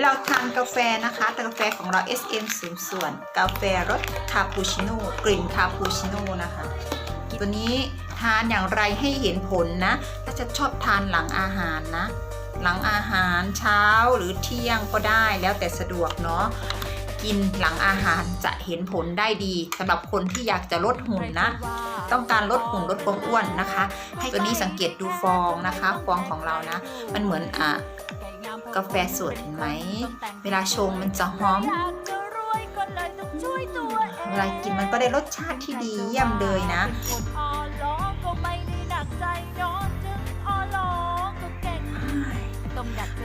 เราทานกาแฟนะคะแต่กาแฟของเรา SM สูงส่วน กาแฟรสคาปูชิโน่กลิ่นคาปูชิโน่นะคะ ตัวนี้ทานอย่างไรให้เห็นผลนะถ้าจะชอบทานหลังอาหารนะ หลังอาหารเช้าหรือเที่ยงก็ได้แล้วแต่สะดวกเนาะกินหลังอาหารจะเห็นผลได้ดีสำหรับคนที่อยากจะลดหุ่นนะ ต้องการลดหุ่นลดความอ้วนนะคะ ให้ตัวนี้สังเกตดูฟองนะคะ ฟองของเรานะ มันเหมือนอะ กาแฟสดเห็นไหม เวลาชงมันจะหอม เวลากินมันก็ได้รสชาติที่ดีเยี่ยมเลยนะ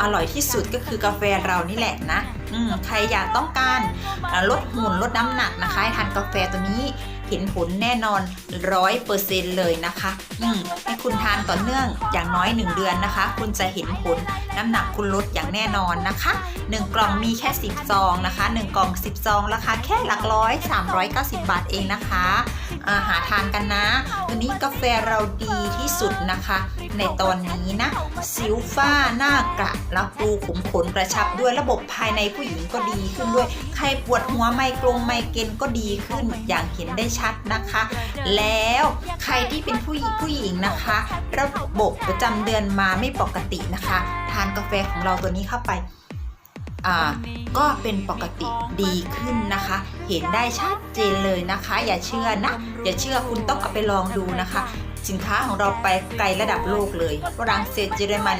อร่อยที่สุดก็คือกาแฟเรานี่แหละนะ อืม ใครอยากต้องการลดหุ่นลดน้ำหนักนะคะทานกาแฟตัวนี้ เห็นผลแน่นอนร้อยเปอร์เซ็นเลยนะคะอืมให้คุณทานต่อเนื่องอย่างน้อย 1 เดือนนะคะ คุณจะเห็นผลน้ำหนักคุณลดอย่างแน่นอนนะคะ 1 กล่องมีแค่ 10 ซองนะคะ 1 กล่อง 10 ซองราคาแค่หลักร้อย390 บาทเองนะคะาหาทานกันนะ วนี้กาแฟเราดีที่สุดนะคะ ในตอนนี้นะ สิวฝ้าหน้ากระแล้วปูขุมขนกระชับด้วยระบบภายในผู้หญิงก็ดีขึ้นด้วย ใครปวดหัวไมโกรงไมเกรนก็ดีขึ้นอย่างเห็นได้ชัดนะคะ แล้วใครที่เป็นผู้หญิงผู้หญิงนะคะ ระบบประจำเดือนมาไม่ปกตินะคะ ทานกาแฟของเราตัวนี้เข้าไป ก็เป็นปกติดีขึ้นนะคะ เห็นได้ชัดเจนเลยนะคะ อย่าเชื่อนะ อย่าเชื่อคุณต้องเอาไปลองดูนะคะ สินค้าของเราไปไกลระดับโลกเลยฝรั่งเศสเยอรมัน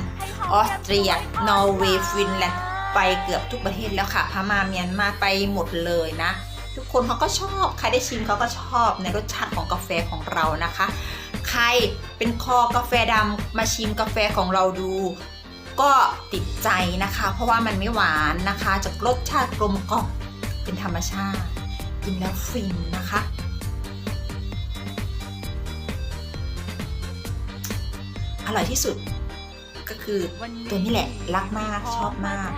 ออสเตรียนอร์เวย์ฟินแลนด์ไปเกือบทุกประเทศแล้วค่ะพม่าเมียนมาไปหมดเลยนะ ทุกคนเขาก็ชอบใครได้ชิมเขาก็ชอบในรสชาติของกาแฟของเรานะคะ ใครเป็นคอกาแฟดำมาชิมกาแฟของเราดู ก็ติด ใจนะคะ เพราะว่ามันไม่หวานนะคะจะรสชาติกลมกล่อมเป็นธรรมชาติกินแล้วฟินนะคะ อร่อยที่สุดก็คือตัวนี้แหละ รักมากชอบมาก